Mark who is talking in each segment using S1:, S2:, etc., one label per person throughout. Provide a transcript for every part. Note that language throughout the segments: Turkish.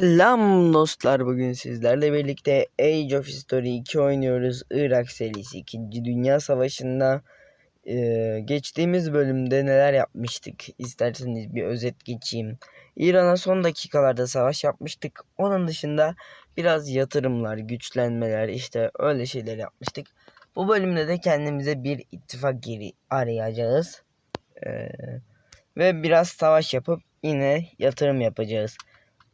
S1: Selam dostlar bugün sizlerle birlikte Age of History 2 oynuyoruz. Irak serisi 2. Dünya Savaşı'nda e, geçtiğimiz bölümde neler yapmıştık isterseniz bir özet geçeyim. İran'a son dakikalarda savaş yapmıştık. Onun dışında biraz yatırımlar, güçlenmeler işte öyle şeyler yapmıştık. Bu bölümde de kendimize bir ittifak geri arayacağız. E, ve biraz savaş yapıp yine yatırım yapacağız.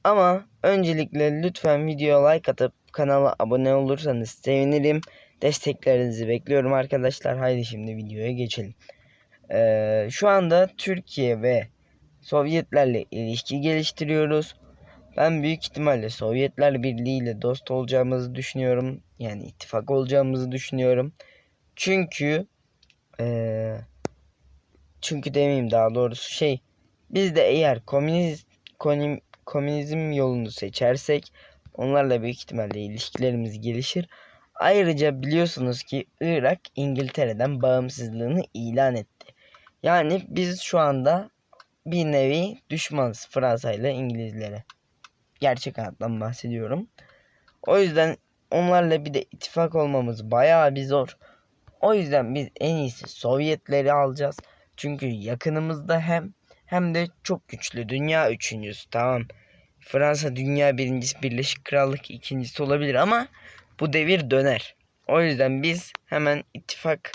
S1: Ama öncelikle lütfen videoya like atıp kanala abone olursanız sevinirim. Desteklerinizi bekliyorum arkadaşlar. Haydi şimdi videoya geçelim. Ee, şu anda Türkiye ve Sovyetlerle ilişki geliştiriyoruz. Ben büyük ihtimalle Sovyetler Birliği ile dost olacağımızı düşünüyorum. Yani ittifak olacağımızı düşünüyorum. Çünkü ee, çünkü demeyeyim daha doğrusu şey biz de eğer komünist konim, komünizm yolunu seçersek onlarla büyük ihtimalle ilişkilerimiz gelişir. Ayrıca biliyorsunuz ki Irak İngiltere'den bağımsızlığını ilan etti. Yani biz şu anda bir nevi düşmanız Fransa ile İngilizlere. Gerçek hayattan bahsediyorum. O yüzden onlarla bir de ittifak olmamız bayağı bir zor. O yüzden biz en iyisi Sovyetleri alacağız. Çünkü yakınımızda hem hem de çok güçlü. Dünya üçüncüsü tamam. Fransa dünya birincisi Birleşik Krallık ikincisi olabilir ama bu devir döner. O yüzden biz hemen ittifak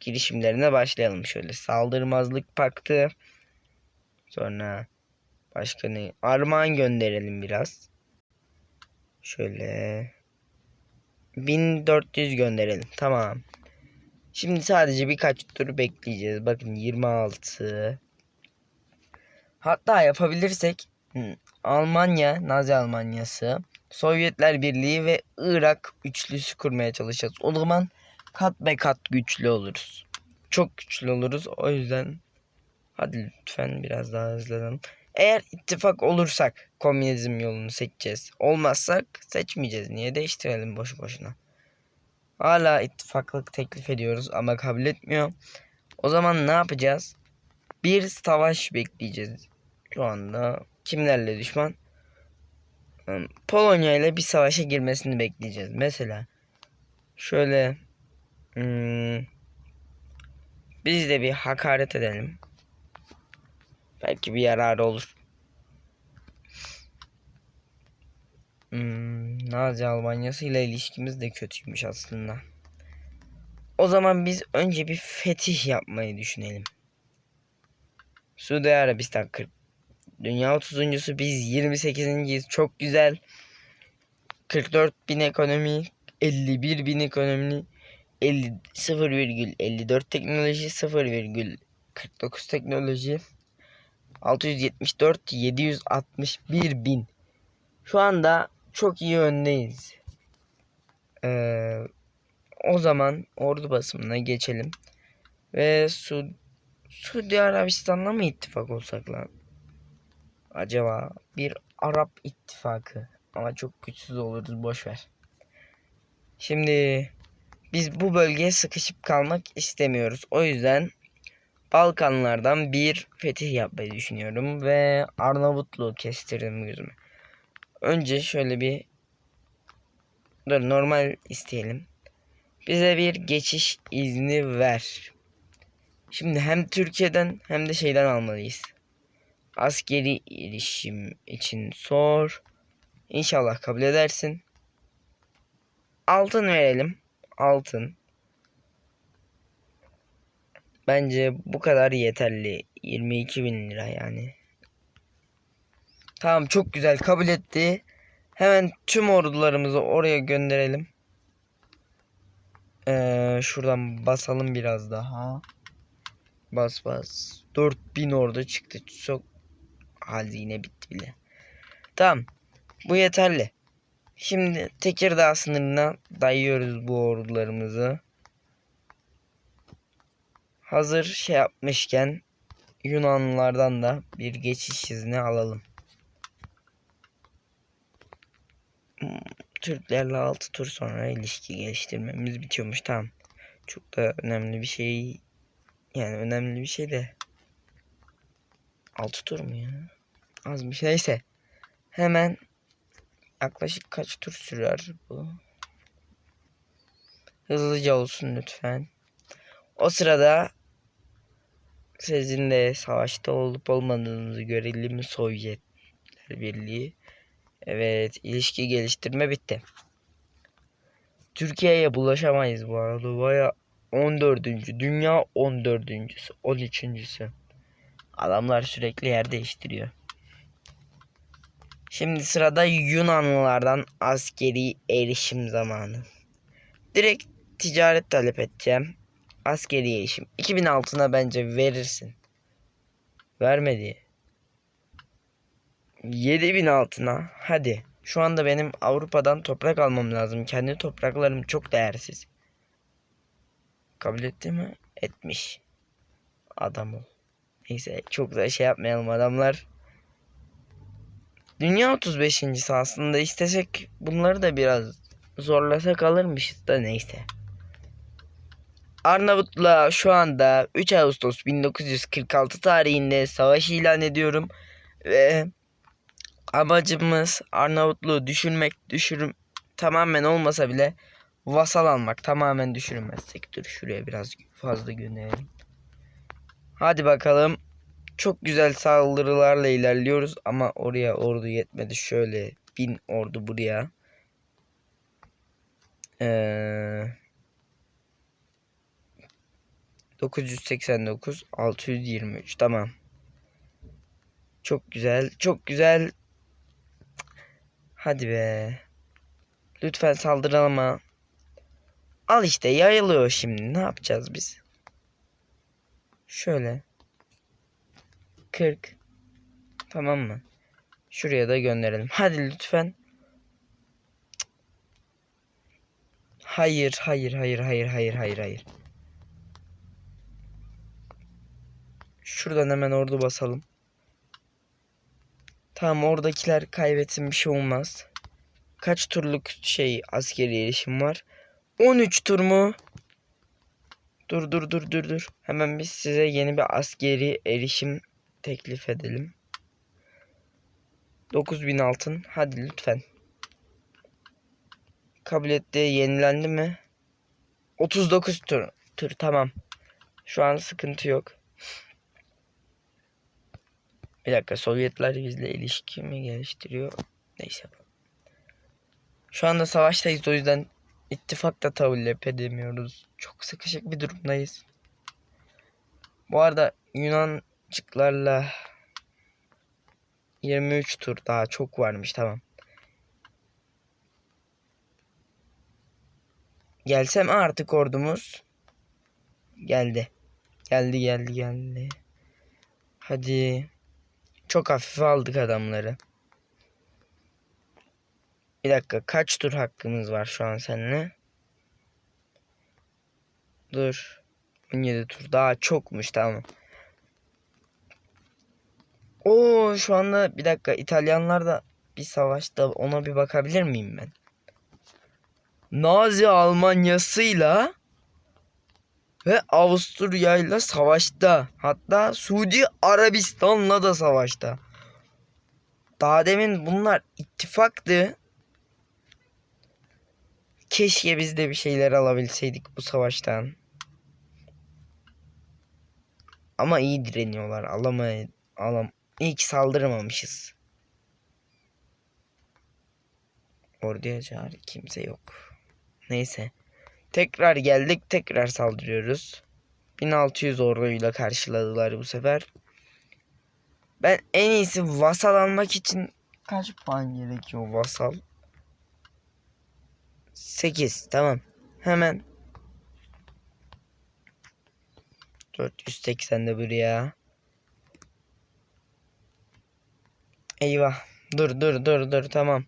S1: girişimlerine başlayalım. Şöyle saldırmazlık paktı. Sonra başka ne? Armağan gönderelim biraz. Şöyle 1400 gönderelim. Tamam. Şimdi sadece birkaç tur bekleyeceğiz. Bakın 26 Hatta yapabilirsek Almanya, Nazi Almanyası, Sovyetler Birliği ve Irak üçlüsü kurmaya çalışacağız. O zaman kat be kat güçlü oluruz. Çok güçlü oluruz. O yüzden hadi lütfen biraz daha hızlanalım. Eğer ittifak olursak komünizm yolunu seçeceğiz. Olmazsak seçmeyeceğiz. Niye değiştirelim boşu boşuna? Hala ittifaklık teklif ediyoruz ama kabul etmiyor. O zaman ne yapacağız? Bir savaş bekleyeceğiz. Şu anda kimlerle düşman? Polonya ile bir savaşa girmesini bekleyeceğiz. Mesela şöyle hmm, biz de bir hakaret edelim. Belki bir yararı olur. Hmm, Nazi Almanyası ile ilişkimiz de kötüymüş aslında. O zaman biz önce bir fetih yapmayı düşünelim. Suudi Arabistan 40 Dünya 30.sü biz 28.yiz. Çok güzel. 44 bin ekonomi, 51 bin ekonomi, 50 0,54 teknoloji, 0,49 teknoloji, 674 761 bin. Şu anda çok iyi öndeyiz. Ee, o zaman ordu basımına geçelim. Ve Su Suudi Arabistan'la mı ittifak olsak lan? Acaba bir Arap ittifakı ama çok güçsüz oluruz boş ver. Şimdi biz bu bölgeye sıkışıp kalmak istemiyoruz. O yüzden Balkanlardan bir fetih yapmayı düşünüyorum ve Arnavutluğu kestirdim gözüme. Önce şöyle bir dur normal isteyelim. Bize bir geçiş izni ver. Şimdi hem Türkiye'den hem de şeyden almalıyız. Askeri erişim için sor. İnşallah kabul edersin. Altın verelim. Altın. Bence bu kadar yeterli. 22 bin lira yani. Tamam çok güzel kabul etti. Hemen tüm ordularımızı oraya gönderelim. Ee, şuradan basalım biraz daha. Bas bas. 4000 orada çıktı. Çok hazine bitti bile. Tamam. Bu yeterli. Şimdi Tekirdağ sınırına dayıyoruz bu ordularımızı. Hazır şey yapmışken Yunanlılardan da bir geçiş izni alalım. Türklerle 6 tur sonra ilişki geliştirmemiz bitiyormuş. Tamam. Çok da önemli bir şey. Yani önemli bir şey de 6 tur mu ya? Azmış. Neyse. Hemen yaklaşık kaç tur sürer bu? Hızlıca olsun lütfen. O sırada sizinle savaşta olup olmadığınızı görelim Sovyetler Birliği. Evet ilişki geliştirme bitti. Türkiye'ye bulaşamayız bu arada. Baya 14. Dünya 14. 13.sü. Adamlar sürekli yer değiştiriyor. Şimdi sırada Yunanlılardan askeri erişim zamanı. Direkt ticaret talep edeceğim. Askeri erişim. 2000 altına bence verirsin. Vermedi. 7000 altına. Hadi. Şu anda benim Avrupa'dan toprak almam lazım. Kendi topraklarım çok değersiz. Kabul etti mi? Etmiş. Adam ol. Neyse çok da şey yapmayalım adamlar. Dünya 35. aslında istesek bunları da biraz zorlasak alırmışız da neyse. Arnavut'la şu anda 3 Ağustos 1946 tarihinde savaş ilan ediyorum ve amacımız Arnavutluğu düşürmek, düşürüm tamamen olmasa bile vasal almak tamamen düşürmezsek. Dur şuraya biraz fazla gönderelim. Hadi bakalım. Çok güzel saldırılarla ilerliyoruz ama oraya ordu yetmedi. Şöyle bin ordu buraya. Ee, 989 623 tamam. Çok güzel. Çok güzel. Hadi be. Lütfen saldıralım ha. Al işte yayılıyor şimdi. Ne yapacağız biz? Şöyle. 40. Tamam mı? Şuraya da gönderelim. Hadi lütfen. Hayır, hayır, hayır, hayır, hayır, hayır, hayır. Şuradan hemen ordu basalım. Tamam oradakiler kaybetsin bir şey olmaz. Kaç turluk şey askeri erişim var? 13 tur mu? Dur dur dur dur dur. Hemen biz size yeni bir askeri erişim teklif edelim. 9000 altın. Hadi lütfen. Kabul. Yenilendi mi? 39 tur. Tur tamam. Şu an sıkıntı yok. Bir dakika Sovyetler bizle ilişki mi geliştiriyor? Neyse. Şu anda savaştayız o yüzden ittifak da tavır edemiyoruz. Çok sıkışık bir durumdayız. Bu arada Yunancıklarla 23 tur daha çok varmış tamam. Gelsem artık ordumuz. Geldi. Geldi geldi geldi. Hadi. Çok hafife aldık adamları. Bir dakika kaç tur hakkımız var şu an seninle? Dur. 17 tur daha çokmuş tamam. Oo şu anda bir dakika İtalyanlar da bir savaşta ona bir bakabilir miyim ben? Nazi Almanyası'yla ve Avusturya'yla savaşta. Hatta Suudi Arabistan'la da savaşta. Daha demin bunlar ittifaktı. Keşke biz de bir şeyler alabilseydik bu savaştan. Ama iyi direniyorlar. Alamay alam İyi ki saldırmamışız. Orduya çağır kimse yok. Neyse. Tekrar geldik. Tekrar saldırıyoruz. 1600 orduyla karşıladılar bu sefer. Ben en iyisi vasal almak için kaç puan gerekiyor vasal? 8 tamam. Hemen 480 de buraya. Eyvah. Dur dur dur dur tamam.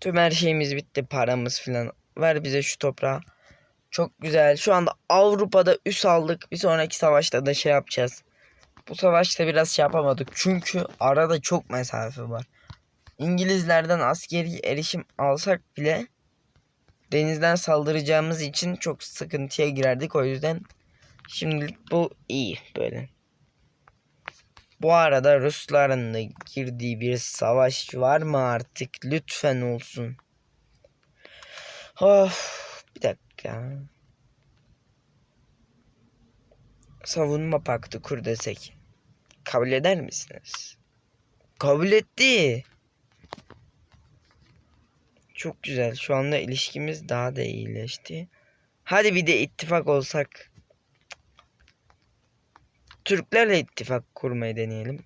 S1: Tüm her şeyimiz bitti. Paramız filan. Ver bize şu toprağı. Çok güzel. Şu anda Avrupa'da üs aldık. Bir sonraki savaşta da şey yapacağız. Bu savaşta biraz şey yapamadık. Çünkü arada çok mesafe var. İngilizlerden askeri erişim alsak bile denizden saldıracağımız için çok sıkıntıya girerdik. O yüzden şimdilik bu iyi böyle. Bu arada Rusların da girdiği bir savaş var mı artık? Lütfen olsun. Of, bir dakika. Savunma paktı kur desek. Kabul eder misiniz? Kabul etti. Çok güzel. Şu anda ilişkimiz daha da iyileşti. Hadi bir de ittifak olsak. Türklerle ittifak kurmayı deneyelim.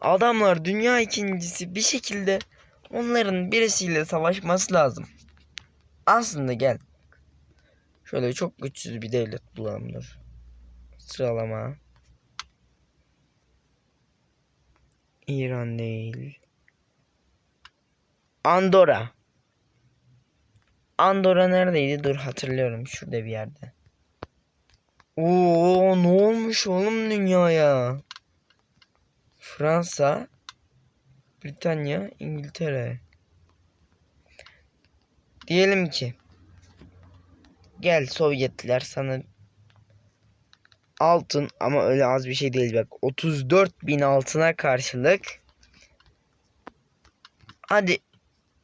S1: Adamlar dünya ikincisi bir şekilde onların birisiyle savaşması lazım. Aslında gel. Şöyle çok güçsüz bir devlet bulalım dur. Sıralama. İran değil. Andorra. Andorra neredeydi? Dur hatırlıyorum. Şurada bir yerde. Oo ne olmuş oğlum dünyaya? Fransa, Britanya, İngiltere. Diyelim ki gel Sovyetler sana altın ama öyle az bir şey değil bak 34 bin altına karşılık hadi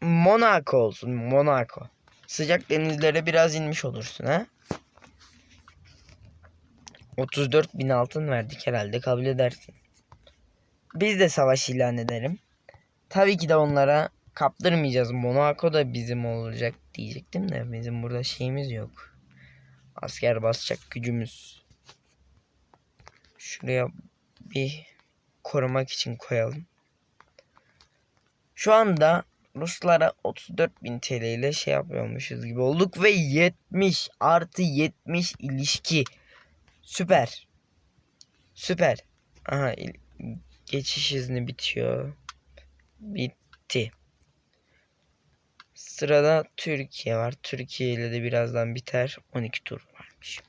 S1: Monaco olsun Monaco. Sıcak denizlere biraz inmiş olursun ha? 34 bin altın verdik herhalde kabul edersin. Biz de savaş ilan ederim. Tabii ki de onlara kaptırmayacağız. Monaco da bizim olacak diyecektim de bizim burada şeyimiz yok. Asker basacak gücümüz. Şuraya bir korumak için koyalım. Şu anda Ruslara 34.000 TL ile şey yapıyormuşuz gibi olduk ve 70 artı 70 ilişki. Süper. Süper. Aha geçiş izni bitiyor. Bitti. Sırada Türkiye var. Türkiye ile de birazdan biter. 12 tur varmış.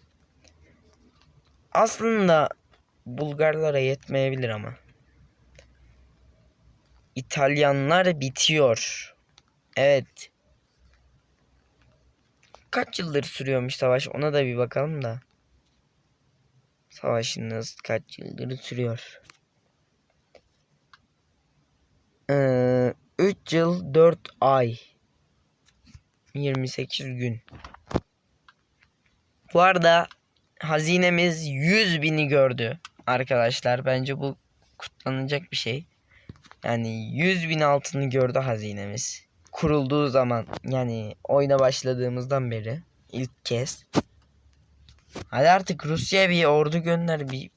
S1: Aslında Bulgarlara yetmeyebilir ama. İtalyanlar bitiyor. Evet. Kaç yıldır sürüyormuş savaş ona da bir bakalım da. Savaşınız kaç yıldır sürüyor? Ee, 3 yıl 4 ay. 28 gün. Bu arada hazinemiz 100 bini gördü arkadaşlar. Bence bu kutlanacak bir şey. Yani 100 bin altını gördü hazinemiz. Kurulduğu zaman yani oyuna başladığımızdan beri ilk kez. Hadi artık Rusya'ya bir ordu gönder bir.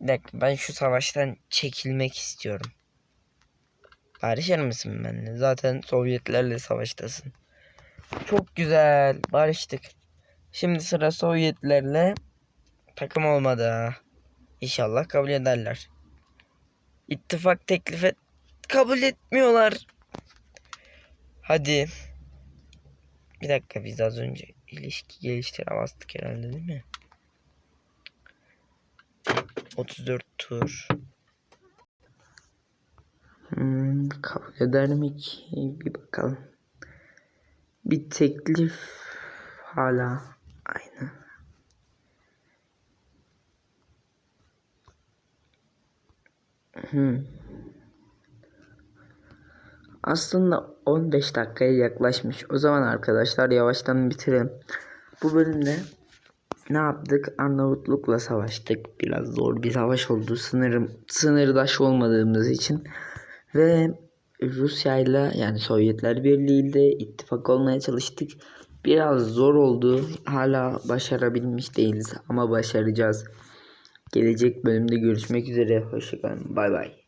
S1: Bir ben şu savaştan çekilmek istiyorum. Barışır mısın benimle? Zaten Sovyetlerle savaştasın. Çok güzel. Barıştık. Şimdi sıra Sovyetlerle takım olmadı. İnşallah kabul ederler. İttifak teklif et kabul etmiyorlar. Hadi. Bir dakika biz az önce ilişki geliştire bastık herhalde değil mi? 34 tur. Hmm, kabul eder mi ki? Bir bakalım. Bir teklif hala aynı. Aslında 15 dakikaya yaklaşmış. O zaman arkadaşlar yavaştan bitirelim. Bu bölümde ne yaptık? Arnavutluk'la savaştık. Biraz zor bir savaş oldu. Sınırım, sınırdaş olmadığımız için. Ve Rusya ile yani Sovyetler Birliği ile ittifak olmaya çalıştık. Biraz zor oldu. Hala başarabilmiş değiliz ama başaracağız. Gelecek bölümde görüşmek üzere. Hoşçakalın. Bay bay.